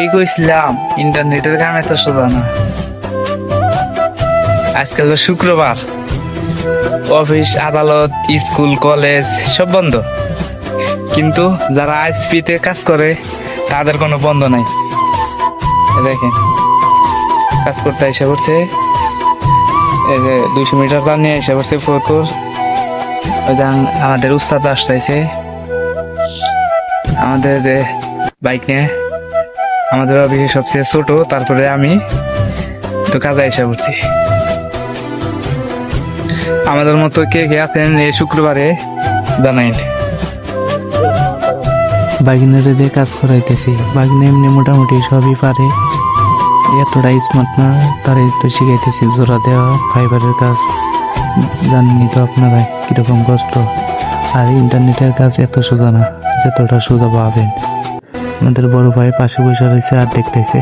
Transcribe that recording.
এই কইছিলাম, ইন্টারনেটের কাম এত সোজা না। আজকাল তো শুক্রবার। অফিস, আদালত, স্কুল, কলেজ, সব বন্ধ। কিন্তু যারা আইসপিতে কাজ করে, তাদের কোনো বন্ধ নাই। দেখেন, কাজ করতে এসে পড়ছে। এই যে দুইশো মিটার পার নিয়ে এসে পড়ছে ফোরপুর ওই আমাদের উস্তাদ আসতেছে আমাদের যে বাইক নিয়ে আমাদের অফিসে সবচেয়ে ছোট, তারপরে আমি তো কাজে এসে পড়ছি। আমাদের মতো কে কে আছেন এই শুক্রবারে জানাইন বাগিনারে দিয়ে কাজ করাইতেছি, বাগিনা এমনি মোটামুটি সবই পারে। এতটা স্মার্ট না তারাই তো শিখাইতেছি, জোড়া দেওয়া ফাইবারের কাজ। জানেনই তো আপনারা কীরকম কষ্ট। আর ইন্টারনেটের কাজ এত সোজা না, যতটা সোজা পাবেন আমাদের বড় ভাই পাশে বসে রয়েছে আর দেখতেছে।